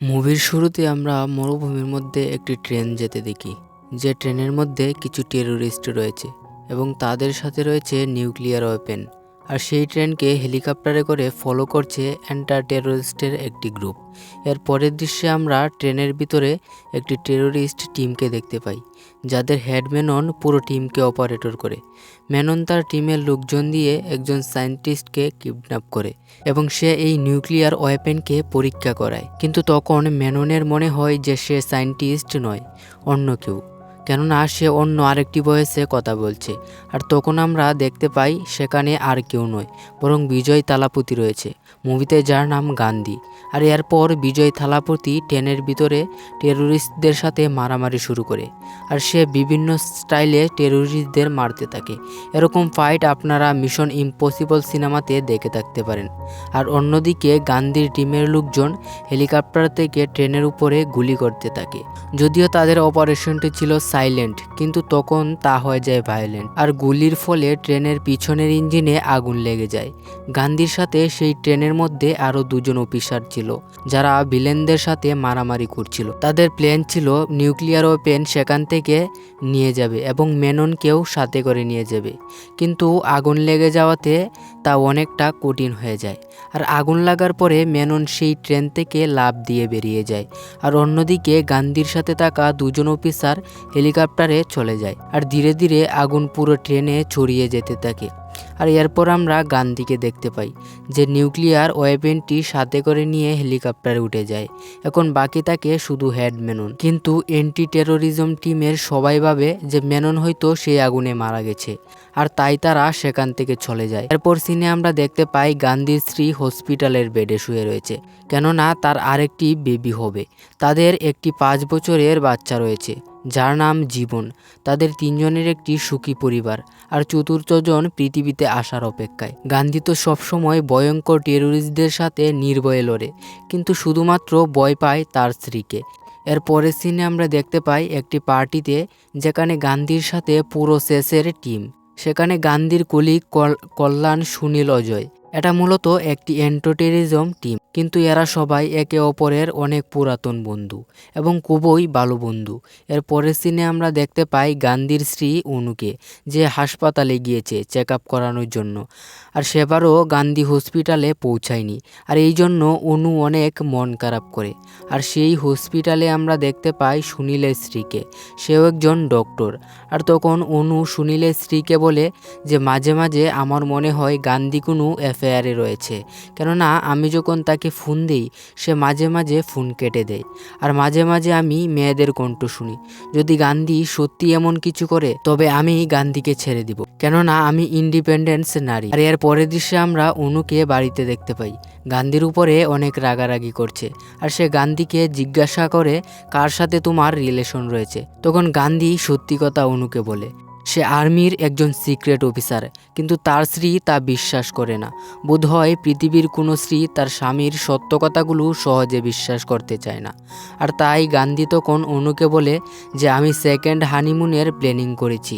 মুভির শুরুতে আমরা মরুভূমির মধ্যে একটি ট্রেন যেতে দেখি। যে ট্রেনের মধ্যে কিছু টেরোরিস্ট রয়েছে এবং তাদের সাথে রয়েছে নিউক্লিয়ার ওয়েপেন। আর সেই ট্রেনকে হেলিকপ্টারে করে ফলো করছে অ্যান্টার টেরোরিস্টের একটি গ্রুপ। এর পরের দৃশ্যে আমরা ট্রেনের ভিতরে একটি টেরোরিস্ট টিমকে দেখতে পাই। যাদের হেড মেনন পুরো টিমকে অপারেটর করে। মেনন তার টিমের লোকজন দিয়ে একজন সায়েন্টিস্টকে কিডন্যাপ করে এবং সে এই নিউক্লিয়ার ওয়েপেনকে পরীক্ষা করায়। কিন্তু তখন মেননের মনে হয় যে সে সায়েন্টিস্ট নয়, অন্য কেউ। কেননা সে অন্য আরেকটি বয়সে কথা বলছে। আর তখন আমরা দেখতে পাই সেখানে আর কেউ নয়, বরং বিজয় তালাপতি রয়েছে। মুভিতে যার নাম গান্ধী। আর এরপর বিজয় থালাপতি ট্রেনের ভিতরে টেরোরিস্টদের সাথে মারামারি শুরু করে। আর সে বিভিন্ন স্টাইলে টেরোরিস্টদের মারতে থাকে। এরকম ফাইট আপনারা মিশন ইম্পসিবল সিনেমাতে দেখে থাকতে পারেন। আর অন্যদিকে গান্ধীর টিমের লোকজন হেলিকপ্টার থেকে ট্রেনের উপরে গুলি করতে থাকে। যদিও তাদের অপারেশনটি ছিল সাইলেন্ট কিন্তু তখন তা হয়ে যায় ভায়োলেন্ট আর গুলির ফলে ট্রেনের পিছনের ইঞ্জিনে আগুন লেগে যায়। গান্ধীর সাথে সেই ট্রেনের মধ্যে আরও দুজন অফিসার ছিল। যারা ভিলেনদের সাথে মারামারি করছিল। তাদের প্ল্যান ছিল নিউক্লিয়ার ওয়েপেন সেখান থেকে নিয়ে যাবে এবং মেননকেও সাথে করে নিয়ে যাবে। কিন্তু আগুন লেগে যাওয়াতে তা অনেকটা কঠিন হয়ে যায়। আর আগুন লাগার পরে মেনন সেই ট্রেন থেকে লাভ দিয়ে বেরিয়ে যায়। আর অন্যদিকে গান্ধীর সাথে থাকা দুজন অফিসার হেলিকপ্টারে চলে যায়। আর ধীরে ধীরে আগুন পুরো ট্রেনে ছড়িয়ে যেতে থাকে। আর এরপর আমরা গান্ধীকে দেখতে পাই, যে নিউক্লিয়ার ওয়েপেনটি সাথে করে নিয়ে হেলিকপ্টারে উঠে যায়। এখন বাকি তাকে শুধু হেড মেনন। কিন্তু এন্টি টেরোরিজম টিমের সবাই ভাবে যে মেনন হয়তো সেই আগুনে মারা গেছে। আর তাই তারা সেখান থেকে চলে যায়। এরপর সিনে আমরা দেখতে পাই গান্ধীর স্ত্রী হসপিটালের বেডে শুয়ে রয়েছে, কেননা তার আরেকটি বেবি হবে। তাদের একটি পাঁচ বছরের বাচ্চা রয়েছে, যার নাম জীবন। তাদের তিনজনের একটি সুখী পরিবার, আর চতুর্থজন পৃথিবীতে আসার অপেক্ষায়। গান্ধী তো সবসময় ভয়ঙ্কর টেরোরিস্টদের সাথে নির্ভয়ে লড়ে, কিন্তু শুধুমাত্র ভয় পায় তার স্ত্রীকে। এর পরের সিনে আমরা দেখতে পাই একটি পার্টিতে, যেখানে গান্ধীর সাথে পুরো শেষের টিম। সেখানে গান্ধীর কলিগ কল্যাণ সুনীল অজয়। এটা মূলত একটি অ্যান্টোটেরিজম টিম, কিন্তু এরা সবাই একে অপরের অনেক পুরাতন বন্ধু এবং খুবই ভালো বন্ধু। এর পরের সিনে আমরা দেখতে পাই গান্ধীর স্ত্রী অনুকে, যে হাসপাতালে গিয়েছে চেক আপ করানোর জন্য। আর সেবারও গান্ধী হসপিটালে পৌঁছায়নি। আর এই জন্য অনু অনেক মন খারাপ করে। আর সেই হসপিটালে আমরা দেখতে পাই সুনীলের স্ত্রীকে। সেও একজন ডক্টর। আর তখন অনু সুনীলের স্ত্রীকে বলে যে, মাঝে মাঝে আমার মনে হয় গান্ধী কোনো অ্যাফেয়ারে রয়েছে। কেননা, আমি যখন তাকে ফোন দিই, সে মাঝে মাঝে ফোন কেটে দেয়। আর মাঝে মাঝে আমি মেয়েদের কণ্ঠ শুনি। যদি গান্ধী সত্যি এমন কিছু করে, তবে আমি গান্ধীকে ছেড়ে দিব। কেননা, আমি ইন্ডিপেন্ডেন্স নারী। আর এর পরের দৃশ্যে আমরা অনুকে বাড়িতে দেখতে পাই। গান্ধীর উপরে অনেক রাগারাগি করছে। আর সে গান্ধীকে জিজ্ঞাসা করে, কার সাথে তোমার রিলেশন রয়েছে? তখন গান্ধী সত্যি কথা অনুকে বলে। সে আর্মির একজন সিক্রেট অফিসার, কিন্তু তার স্ত্রী তা বিশ্বাস করে না। বোধহয় পৃথিবীর কোনো স্ত্রী তার স্বামীর সত্য কথাগুলো সহজে বিশ্বাস করতে চায় না। আর তাই গান্ধী তখন অনুকে বলে যে, আমি সেকেন্ড হানিমুনের প্ল্যানিং করেছি।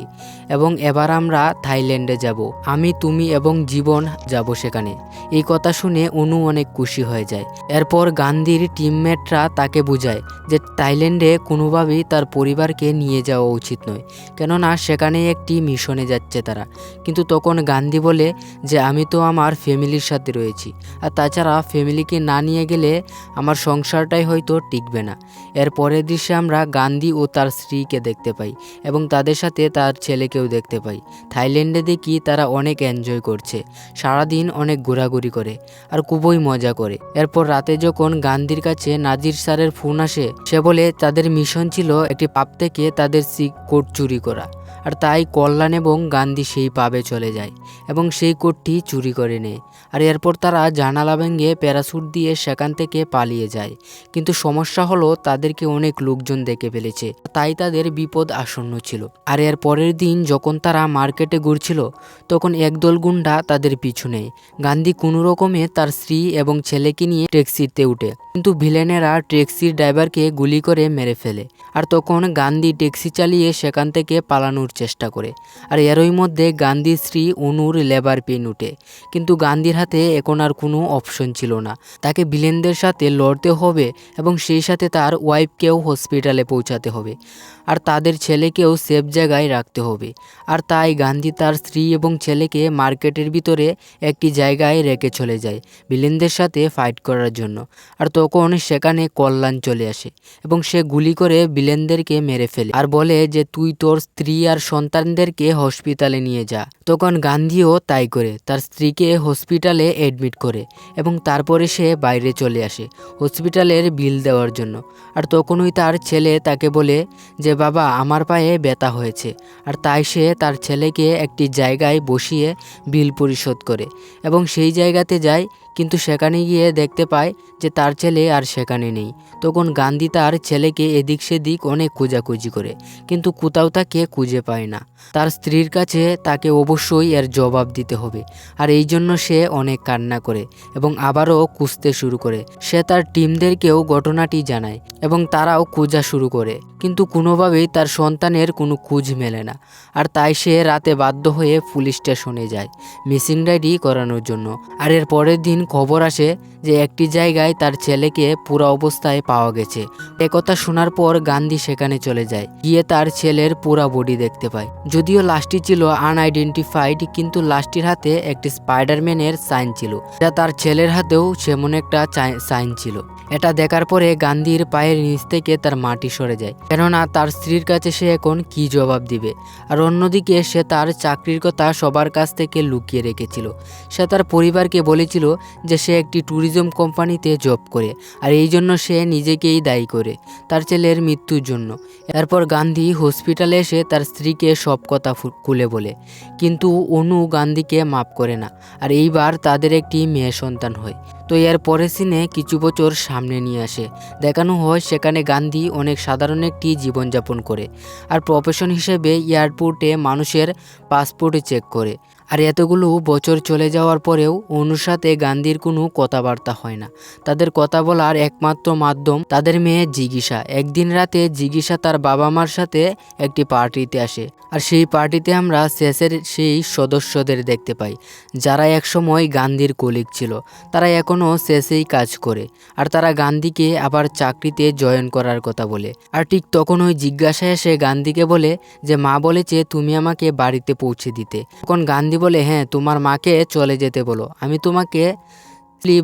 এবং এবার আমরা থাইল্যান্ডে যাব। আমি, তুমি এবং জীবন যাব সেখানে। এই কথা শুনে অনু অনেক খুশি হয়ে যায়। এরপর গান্ধীর টিমমেটরা তাকে বুঝায় যে থাইল্যান্ডে কোনোভাবেই তার পরিবারকে নিয়ে যাওয়া উচিত নয়। কেননা সেখানে একটি মিশনে যাচ্ছে তারা। কিন্তু তখন গান্ধী বলে যে, আমি তো আমার ফ্যামিলির সাথে রয়েছি। আর তাছাড়া ফ্যামিলিকে না নিয়ে গেলে আমার সংসারটাই হয়তো টিকবে না। এর পরের দৃশ্যে আমরা গান্ধী ও তার স্ত্রীকে দেখতে পাই এবং তাদের সাথে তার ছেলেকেও দেখতে পাই। থাইল্যান্ডে দেখি তারা অনেক এনজয় করছে। সারাদিন অনেক ঘোরাঘুরি করে আর খুবই মজা করে। এরপর রাতে যখন গান্ধীর কাছে নাজির স্যারের ফোন আসে, সে বলে, তাদের মিশন ছিল একটি পাপ থেকে তাদের সিক কোট চুরি করা। আর তাই কল্যাণ এবং গান্ধী সেই পাবে চলে যায় এবং সেই কোটটি চুরি করে নেয়। আর এরপর তারা জানালা ভেঙে প্যারাসুট দিয়ে সেখান থেকে পালিয়ে যায়। কিন্তু সমস্যা হলো তাদেরকে অনেক লোকজন দেখে ফেলেছে। তাই তাদের বিপদ আসন্ন ছিল। আর এর পরের দিন যখন তারা মার্কেটে ঘুরছিল, তখন একদল গুন্ডা তাদের পিছু নেয়। গান্ধী কোনো রকমে তার স্ত্রী এবং ছেলেকে নিয়ে ট্যাক্সিতে উঠে। কিন্তু ভিলেনেরা ট্যাক্সির ড্রাইভারকে গুলি করে মেরে ফেলে। আর তখন গান্ধী ট্যাক্সি চালিয়ে সেখান থেকে পালানো বাঁচানোর চেষ্টা করে। আর এরই মধ্যে গান্ধীর স্ত্রী অনুর লেবার পেন উঠে। কিন্তু গান্ধীর হাতে এখন আর কোনো অপশন ছিল না। তাকে ভিলেনদের সাথে লড়তে হবে এবং সেই সাথে তার ওয়াইফকেও হসপিটালে পৌঁছাতে হবে। আর তাদের ছেলেকেও সেফ জায়গায় রাখতে হবে। আর তাই গান্ধী তার স্ত্রী এবং ছেলেকে মার্কেটের ভিতরে একটি জায়গায় রেখে চলে যায় ভিলেনদের সাথে ফাইট করার জন্য। আর তখন সেখানে কল্যাণ চলে আসে এবং সে গুলি করে ভিলেনদেরকে মেরে ফেলে। আর বলে যে, তুই তোর স্ত্রী আর সন্তানদেরকে হসপিটালে নিয়ে যা। তখন গান্ধীও তাই করে, তার স্ত্রীকে হসপিটালে অ্যাডমিট করে এবং তারপরে সে বাইরে চলে আসে হসপিটালের বিল দেওয়ার জন্য। আর তখনই তার ছেলে তাকে বলে যে, বাবা, আমার পায়ে ব্যথা হয়েছে। আর তাই সে তার ছেলেকে একটি জায়গায় বসিয়ে বিল পরিশোধ করে এবং সেই জায়গাতে যায় কিন্তু সেখানে গিয়ে দেখতে পায় যে তার ছেলে আর সেখানে নেই। তখন গান্ধী তার ছেলেকে এদিক সেদিক অনেক খোঁজাখুঁজি করে, কিন্তু কোথাও তাকে খুঁজে পায় না। তার স্ত্রীর কাছে তাকে অবশ্যই এর জবাব দিতে হবে, আর এই জন্য সে অনেক কান্না করে এবং আবারও খুঁজতে শুরু করে। সে তার টিমদেরকেও ঘটনাটি জানায় এবং তারাও খোঁজা শুরু করে, কিন্তু কোনোভাবেই তার সন্তানের কোনো খোঁজ মেলে না, আর তাই সে রাতে বাধ্য হয়ে পুলিশ স্টেশনে যায় মিসিং ডায়েরি করানোর জন্য। আর এর পরের দিন খবর আসে যে একটি জায়গায় তার ছেলেকে পুরো অবস্থায় পাওয়া গেছে। একথা শোনার পর গান্ধী সেখানে চলে যায়। গিয়ে তার ছেলের পুরা বডি দেখতে পায়। যদিও লাশটি ছিল আনআইডেন্টিফাইড কিন্তু লাশটির হাতে একটি স্পাইডারম্যানের সাইন ছিল। যা তার ছেলের হাতেও সেমন একটা সাইন ছিল। এটা দেখার পরে গান্ধীর পায়ের নিচ থেকে তার মাটি সরে যায়। কেননা তার স্ত্রীর কাছে সে এখন কি জবাব দিবে? আর অন্যদিকে সে তার চাকরির কথা সবার কাছ থেকে লুকিয়ে রেখেছিল। সে তার পরিবারকে বলেছিল যে সে একটি ট্যুরিজম কোম্পানিতে জব করে আর এই জন্য সে নিজেকেই দায়ী করে তার ছেলের মৃত্যুর জন্য। এরপর গান্ধী হসপিটালে এসে তার স্ত্রীকে সব কথা খুলে বলে। কিন্তু অনু গান্ধীকে মাফ করে না আর এইবার তাদের একটি মেয়ে সন্তান হয়। তো এর পরের সিনে কিছু বছর সামনে নিয়ে আসে। দেখানো হয় সেখানে গান্ধী অনেক সাধারণ একটি জীবনযাপন করে। আর প্রফেশন হিসেবে এয়ারপোর্টে মানুষের পাসপোর্ট চেক করে। আর এতগুলো বছর চলে যাওয়ার পরেও অনুর সাথে গান্ধীর কোনো কথাবার্তা হয় না। তাদের কথা বলার একমাত্র মাধ্যম তাদের মেয়ে জিজ্ঞাসা একদিন রাতে জিজ্ঞাসা তার বাবা মার সাথে একটি পার্টিতে আসে। আর সেই পার্টিতে আমরা শেষের সেই সদস্যদের দেখতে পাই, যারা একসময় গান্ধীর কলিগ ছিল। তারা এখনও শেষেই কাজ করে। আর তারা গান্ধীকে আবার চাকরিতে জয়েন করার কথা বলে। আর ঠিক তখন ওই জিজ্ঞাসা এসে গান্ধীকে বলে যে, মা বলেছে তুমি আমাকে বাড়িতে পৌঁছে দিতে। তখন গান্ধী বলে হ্যাঁ তোমার মাকে চলে যেতে বলো। আমি তোমাকে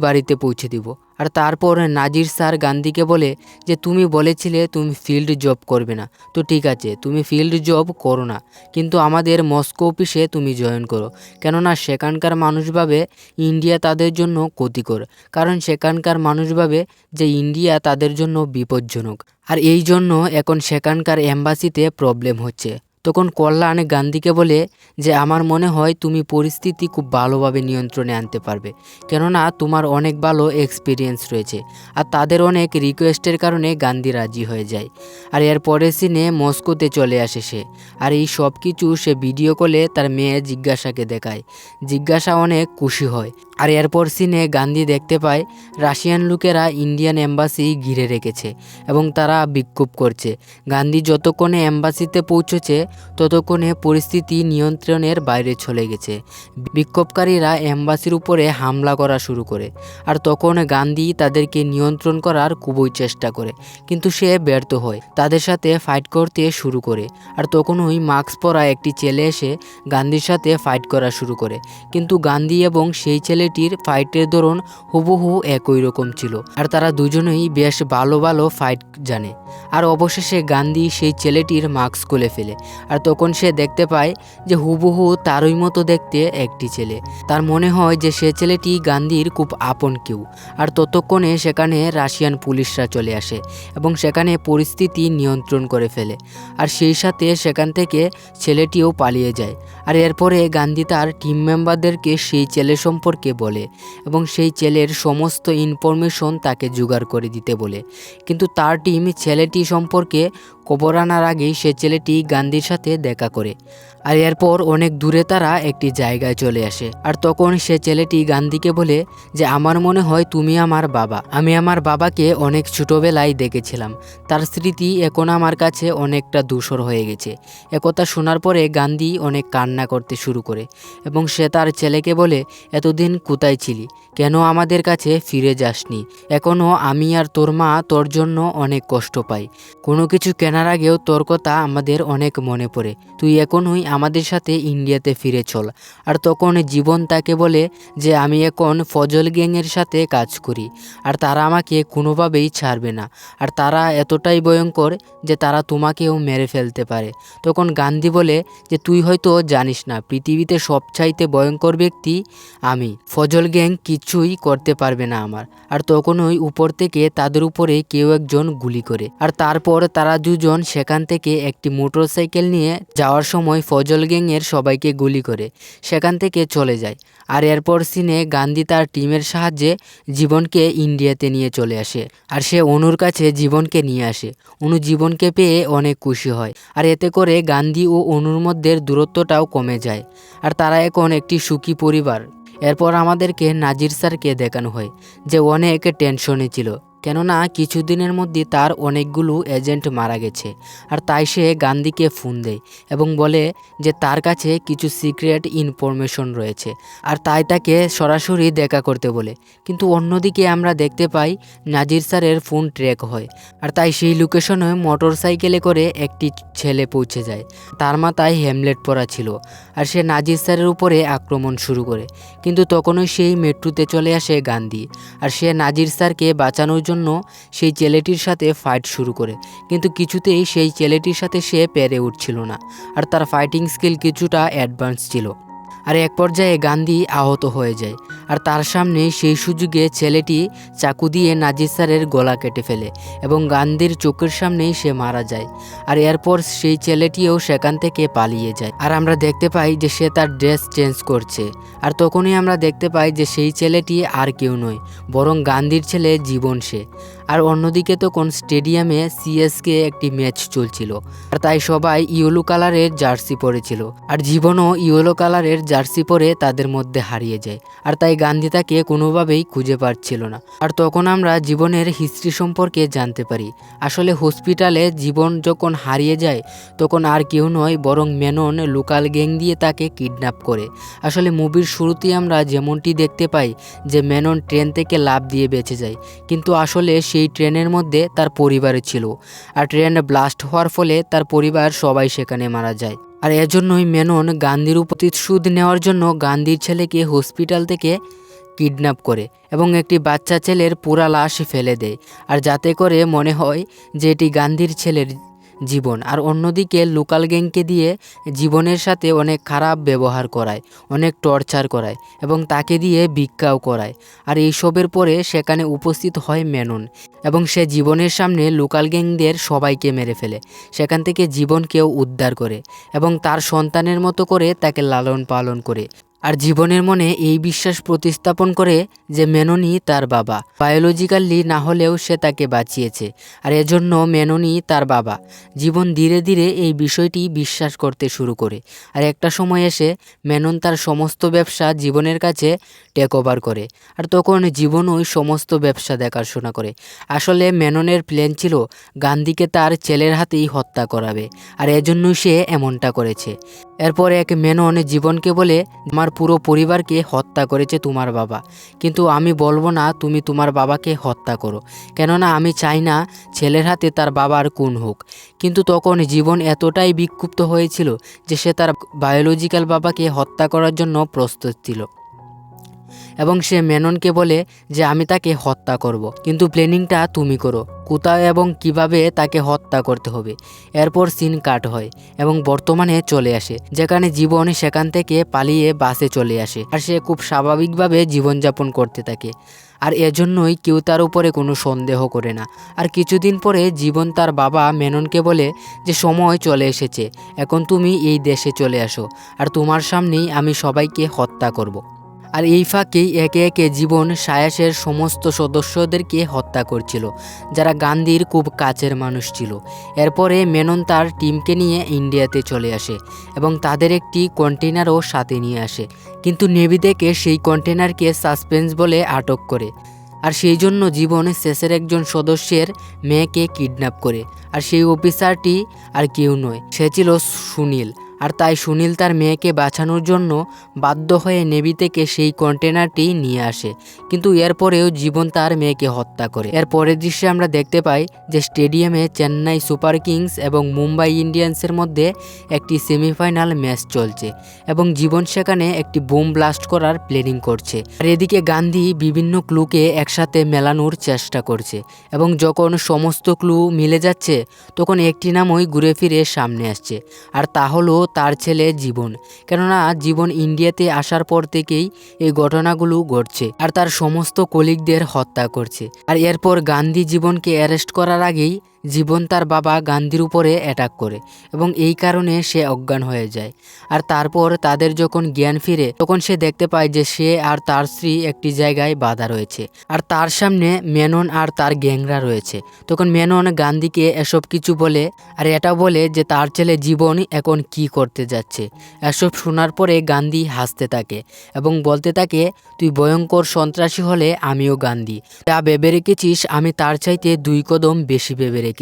বাড়িতে পৌঁছে দিব। আর তারপর নাজির স্যার গান্ধীকে বলে যে, তুমি বলেছিলে তুমি ফিল্ড জব করবে না। তো ঠিক আছে, তুমি ফিল্ড জব করো না, কিন্তু আমাদের মস্কো অফিসে তুমি জয়েন করো। কেননা সেখানকার মানুষ ভাবে ইন্ডিয়া তাদের জন্য ক্ষতিকর, কারণ সেখানকার মানুষ ভাবে যে, ইন্ডিয়া তাদের জন্য বিপজ্জনক। আর এই জন্য এখন সেখানকার এম্বাসিতে প্রবলেম হচ্ছে। তখন কল্যাণ গান্ধীকে বলে যে, আমার মনে হয় তুমি পরিস্থিতি খুব ভালোভাবে নিয়ন্ত্রণে আনতে পারবে। কেননা তোমার অনেক ভালো এক্সপিরিয়েন্স রয়েছে আর তাদের অনেক রিকোয়েস্টের কারণে গান্ধী রাজি হয়ে যায়। আর এর পরের সিনে মস্কোতে চলে আসে সে। আর এই সব কিছু সে ভিডিও কলে তার মেয়ে জিজ্ঞাসাকে দেখায়। জিজ্ঞাসা অনেক খুশি হয়। আর এরপর সিনে গান্ধী দেখতে পায় রাশিয়ান লোকেরা ইন্ডিয়ান এম্বাসি ঘিরে রেখেছে এবং তারা বিক্ষোভ করছে। গান্ধী যতক্ষণে এম্বাসিতে পৌঁছেছে, ততক্ষণে পরিস্থিতি নিয়ন্ত্রণের বাইরে চলে গেছে। বিক্ষোভকারীরা এম্বাসির উপরে হামলা করা শুরু করে আর তখন গান্ধী তাদেরকে নিয়ন্ত্রণ করার খুবই চেষ্টা করে, কিন্তু সে ব্যর্থ হয়। তাদের সাথে ফাইট করতে শুরু করে আর তখন ওই মাস্ক পরা একটি ছেলে এসে গান্ধীর সাথে ফাইট করা শুরু করে। কিন্তু গান্ধী এবং সেই ছেলেটির ফাইটের ধরন হুবহু একই রকম ছিল। আর তারা দুজনেই বেশ ভালো ভালো ফাইট জানে। আর অবশেষে গান্ধী সেই ছেলেটির মাস্ক খুলে ফেলে। আর তখন সে দেখতে পায় যে হুবহু তারই মতো দেখতে একটি ছেলে। তার মনে হয় যে সে ছেলেটি গান্ধীর খুব আপন কেউ। আর ততক্ষণে সেখানে রাশিয়ান পুলিশরা চলে আসে এবং সেখানে পরিস্থিতি নিয়ন্ত্রণ করে ফেলে। আর সেই সাথে সেখান থেকে ছেলেটিও পালিয়ে যায়। আর এরপরে গান্ধী তার টিম মেম্বারদেরকে সেই ছেলে সম্পর্কে বলে এবং সেই ছেলের সমস্ত ইনফরমেশন তাকে জোগাড় করে দিতে বলে। কিন্তু তার টিম ছেলেটি সম্পর্কে খবর আনার আগেই সে ছেলেটি গান্ধীর সাথে দেখা করে। আর এরপর অনেক দূরে তারা একটি জায়গায় চলে আসে। আর তখন সে ছেলেটি গান্ধীকে বলে যে, আমার মনে হয় তুমি আমার বাবা। আমি আমার বাবাকে অনেক ছোটোবেলায় দেখেছিলাম। তার স্মৃতি এখন আমার কাছে অনেকটা দূষর হয়ে গেছে। একথা শোনার পরে গান্ধী অনেক কান্না করতে শুরু করে এবং সে তার ছেলেকে বলে, এতদিন কোথায় ছিলি? কেন আমাদের কাছে ফিরে যাসনি? এখনও আমি আর তোর মা তোর জন্য অনেক কষ্ট পাই। কোনো কিছু কেনার আগেও তোর কথা আমাদের অনেক মনে পড়ে। তুই এখন এখনই আমাদের সাথে ইন্ডিয়াতে ফিরে চল। আর তখন জীবন তাকে বলে যে, আমি এখন ফজল গ্যাংয়ের সাথে কাজ করি। আর তারা আমাকে কোনোভাবেই ছাড়বে না। আর তারা এতটাই ভয়ঙ্কর যে, তারা তোমাকেও মেরে ফেলতে পারে। তখন গান্ধী বলে যে, তুই হয়তো জানিস না, পৃথিবীতে সবচাইতে ভয়ঙ্কর ব্যক্তি আমি। ফজল গ্যাং কিছুই করতে পারবে না আমার। আর তখন ওই উপর থেকে তাদের উপরে কেউ একজন গুলি করে। আর তারপর তারা দুজন সেখান থেকে একটি মোটরসাইকেল নিয়ে যাওয়ার সময় ফজল গ্যাংয়ের সবাইকে গুলি করে সেখান থেকে চলে যায় আর এরপর সিনে গান্ধী তার টিমের সাহায্যে জীবনকে ইন্ডিয়াতে নিয়ে চলে আসে আর সে অনুর কাছে জীবনকে নিয়ে আসে। অনু জীবনকে পেয়ে অনেক খুশি হয় আর এতে করে গান্ধী ও অনুর মধ্যে দূরত্বটাও কমে যায় আর তারা এখন একটি সুখী পরিবার। এরপর আমাদেরকে নাজির স্যারকে দেখানো হয় যে অনেক টেনশনে ছিল। কেননা কিছুদিনের মধ্যে তার অনেকগুলো এজেন্ট মারা গেছে, আর তাই সে গান্ধীকে ফোন দেয় এবং বলে যে তার কাছে কিছু সিক্রেট ইনফরমেশন রয়েছে, আর তাই তাকে সরাসরি দেখা করতে বলে। কিন্তু অন্যদিকে আমরা দেখতে পাই নাজির স্যারের ফোন ট্র্যাক হয়, আর তাই সেই লোকেশনে মোটর সাইকেলে করে একটি ছেলে পৌঁছে যায়। তার মাথায় হেমলেট পরা ছিল আর সে নাজির স্যারের উপরে আক্রমণ শুরু করে। কিন্তু তখনই সেই মেট্রোতে চলে আসে গান্ধী। আর সে নাজির স্যারকে বাঁচানোর জন্য সেই ছেলেটির সাথে ফাইট শুরু করে। কিন্তু কিছুতেই সেই ছেলেটির সাথে সে পেরে উঠছিল না। আর তার ফাইটিং স্কিল কিছুটা অ্যাডভান্স ছিল। আর এক পর্যায়ে গান্ধী আহত হয়ে যায়। আর তার সামনে সেই সুযোগে ছেলেটি চাকু দিয়ে নাজির স্যারের গলা কেটে ফেলে এবং গান্ধীর চোখের সামনেই সে মারা যায়। আর এরপর সেই ছেলেটিও সেখান থেকে পালিয়ে যায়। আর আমরা দেখতে পাই যে সে তার ড্রেস চেঞ্জ করছে। আর তখনই আমরা দেখতে পাই যে সেই ছেলেটি আর কেউ নয়, বরং গান্ধীর ছেলে জীবন সে। আর অন্যদিকে তখন স্টেডিয়ামে সিএসকে একটি ম্যাচ চলছিল। আর তাই সবাই ইয়েলো কালারের জার্সি পরেছিল। আর জীবনও ইয়েলো কালারের জার্সি পরে তাদের মধ্যে হারিয়ে যায়। আর তাই গান্ধী তাকে কোনোভাবেই খুঁজে পাচ্ছিল না। আর তখন আমরা জীবনের হিস্ট্রি সম্পর্কে জানতে পারি। আসলে হসপিটালে জীবন যখন হারিয়ে যায়, তখন আর কেউ নয়, বরং মেনন লোকাল গ্যাং দিয়ে তাকে কিডন্যাপ করে। আসলে মুভির শুরুতেই আমরা যেমনটি দেখতে পাই যে মেনন ট্রেন থেকে লাভ দিয়ে বেঁচে যায়। কিন্তু আসলে সেই ট্রেনের মধ্যে তার পরিবার ছিল। আর ট্রেন ব্লাস্ট হওয়ার ফলে তার পরিবার সবাই সেখানে মারা যায়। আর এজন্যই মেনন গান্ধীর উপর সুদ নেওয়ার জন্য গান্ধীর ছেলেকে হসপিটাল থেকে কিডন্যাপ করে এবং একটি বাচ্চা ছেলের পুরা লাশ ফেলে দেয়। আর যাতে করে মনে হয় যে এটি গান্ধীর ছেলের জীবন। আর অন্যদিকে লোকাল গ্যাংকে দিয়ে জীবনের সাথে অনেক খারাপ ব্যবহার করায়, অনেক টর্চার করায় এবং তাকে দিয়ে ভিক্ষাও করায়। আর এইসবের পরে সেখানে উপস্থিত হয় মেনন এবং সে জীবনের সামনে লোকাল গ্যাংদের সবাইকে মেরে ফেলে। সেখান থেকে জীবনকেও উদ্ধার করে এবং তার সন্তানের মতো করে তাকে লালন পালন করে। আর জীবনের মনে এই বিশ্বাস প্রতিস্থাপন করে যে মেননি তার বাবা। বায়োলজিক্যালি না হলেও সে তাকে বাঁচিয়েছে, আর এজন্য মেননি তার বাবা। জীবন ধীরে ধীরে এই বিষয়টি বিশ্বাস করতে শুরু করে, আর একটা সময় এসে মেনন তার সমস্ত ব্যবসা জীবনের কাছে টেক ওভার করে, আর তখন জীবন ওই সমস্ত ব্যবসা দেখাশোনা করে। আসলে মেননের প্ল্যান ছিল গান্ধীকে তার ছেলের হাতেই হত্যা করাবে, আর এজন্যই সে এমনটা করেছে। এরপর এক মেনন জীবনকে বলে আমার পুরো পরিবারকে হত্যা করেছে তোমার বাবা। কিন্তু আমি বলব না, তুমি তোমার বাবাকে হত্যা করো। কেননা আমি চাই না ছেলের হাতে তার বাবার কোন হোক। কিন্তু তখন জীবন এতটাই বিক্ষুব্ধ হয়েছিল যে সে তার বায়োলজিক্যাল বাবাকে হত্যা করার জন্য প্রস্তুত ছিল। এবং সে মেননকে বলে যে আমি তাকে হত্যা করব। কিন্তু প্ল্যানিংটা তুমি করো। কোথায় এবং কীভাবে তাকে হত্যা করতে হবে। এরপর সিন কাট হয় এবং বর্তমানে চলে আসে, যেখানে জীবন সেখান থেকে পালিয়ে বাসে চলে আসে। আর সে খুব স্বাভাবিকভাবে জীবনযাপন করতে থাকে। আর এজন্যই কেউ তার উপরে কোনো সন্দেহ করে না। আর কিছুদিন পরে জীবন তার বাবা মেননকে বলে যে, সময় চলে এসেছে। এখন তুমি এই দেশে চলে আসো। আর তোমার সামনেই আমি সবাইকে হত্যা করব। আর এই ফাঁকেই একে একে জীবন সায়াসের সমস্ত সদস্যদেরকে হত্যা করছিল, যারা গান্ধীর খুব কাছের মানুষ ছিল। এরপরে মেনন তার টিমকে নিয়ে ইন্ডিয়াতে চলে আসে এবং তাদের একটি কন্টেনারও সাথে নিয়ে আসে। কিন্তু নেভি থেকে সেই কন্টেনারকে সাসপেন্স বলে আটক করে। আর সেই জন্য জীবন শেষের একজন সদস্যের মেয়েকে কিডন্যাপ করে। আর সেই অফিসারটি আর কেউ নয়, সে ছিল সুনীল। আর তাই সুনীল তার মেয়েকে বাঁচানোর জন্য বাধ্য হয়ে নেভি থেকে সেই কন্টেনারটি নিয়ে আসে। কিন্তু এরপরেও জীবন তার মেয়েকে হত্যা করে। এর পরের দৃশ্যে আমরা দেখতে পাই যে স্টেডিয়ামে চেন্নাই সুপার কিংস এবং মুম্বাই ইন্ডিয়ান্সের মধ্যে একটি সেমিফাইনাল ম্যাচ চলছে এবং জীবন সেখানে একটি বোম ব্লাস্ট করার প্ল্যানিং করছে। আর এদিকে গান্ধী বিভিন্ন ক্লুকে একসাথে মেলানোর চেষ্টা করছে এবং যখন সমস্ত ক্লু মিলে যাচ্ছে, তখন একটি নামই ঘুরে ফিরে সামনে আসছে। আর তা হলো তার ছেলে জীবন। কেননা জীবন ইন্ডিয়াতে আসার পর থেকেই এই ঘটনাগুলো ঘটছে আর তার সমস্ত কলিগদের হত্যা করছে। আর এরপর গান্ধী জীবনকে অ্যারেস্ট করার আগেই জীবন তার বাবা গান্ধীর উপরে অ্যাটাক করে এবং এই কারণে সে অজ্ঞান হয়ে যায়। আর তারপর তাদের যখন জ্ঞান ফিরে, তখন সে দেখতে পায় যে সে আর তার স্ত্রী একটি জায়গায় বাধা রয়েছে। আর তার সামনে মেনন আর তার গ্যাংরা রয়েছে। তখন মেনন গান্ধীকে এসব কিছু বলে, আর এটা বলে যে তার ছেলে জীবন এখন কি করতে যাচ্ছে? এসব শোনার পরে গান্ধী হাসতে থাকে এবং বলতে থাকে, তুই ভয়ঙ্কর সন্ত্রাসী হলে আমিও গান্ধী। যা ভেবে রেখেছিস আমি তার চাইতে দুই কদম বেশি ভেবে রেখেছি।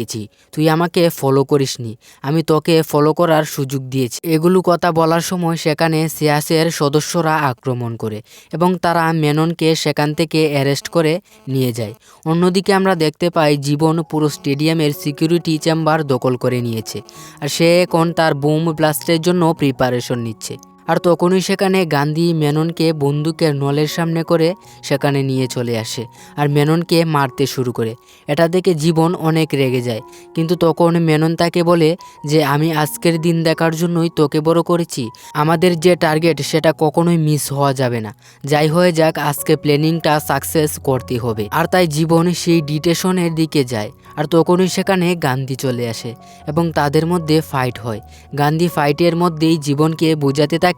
তুই আমাকে ফলো করিসনি। আমি তোকে ফলো করার সুযোগ দিয়েছি। এগুলো কথা বলার সময় সেখানে সিয়াসের সদস্যরা আক্রমণ করে এবং তারা মেননকে সেখান থেকে অ্যারেস্ট করে নিয়ে যায়। অন্যদিকে আমরা দেখতে পাই, জীবন পুরো স্টেডিয়ামের সিকিউরিটি চেম্বার দখল করে নিয়েছে। আর সে এখন তার বোম ব্লাস্টের জন্য প্রিপারেশন নিচ্ছে। আর তখনই সেখানে গান্ধী মেননকে বন্দুকের নলের সামনে করে সেখানে নিয়ে চলে আসে আর মেননকে মারতে শুরু করে। এটা দেখে জীবন অনেক রেগে যায়। কিন্তু তখন মেনন তাকে বলে যে, আমি আজকের দিন দেখার জন্যই তোকে বড় করেছি। আমাদের যে টার্গেট সেটা কখনোই মিস হওয়া যাবে না। যাই হয়ে যাক, আজকে প্ল্যানিংটা সাকসেস করতে হবে। আর তাই জীবন সেই ডিটেশনের দিকে যায়। আর তখনই সেখানে গান্ধী চলে আসে এবং তাদের মধ্যে ফাইট হয়। গান্ধী ফাইটের মধ্যেই জীবনকে বোঝাতে থাকে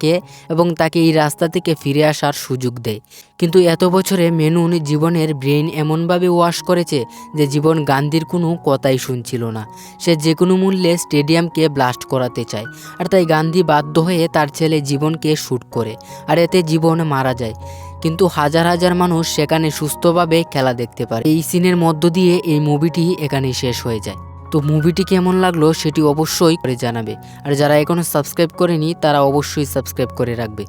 এবং তাকে এই রাস্তা থেকে ফিরে আসার সুযোগ দেয়। কিন্তু এত বছরে মেনুন জীবনের ব্রেন এমনভাবে ওয়াশ করেছে যে জীবন গান্ধীর কোনো কথাই শুনছিল না। সে যে কোনো মূল্যে স্টেডিয়ামকে ব্লাস্ট করাতে চায়। আর তাই গান্ধী বাধ্য হয়ে তার ছেলে জীবনকে শ্যুট করে, আর এতে জীবন মারা যায়। কিন্তু হাজার হাজার মানুষ সেখানে সুস্থভাবে খেলা দেখতে পারে। এই সিনের মধ্য দিয়ে এই মুভিটি এখানে শেষ হয়ে যায়। তো মুভিটি কেমন লাগল সেটি অবশ্যই করে জানাবে। আর যারা এখনও সাবস্ক্রাইব করেনি, তারা অবশ্যই সাবস্ক্রাইব করে রাখবে।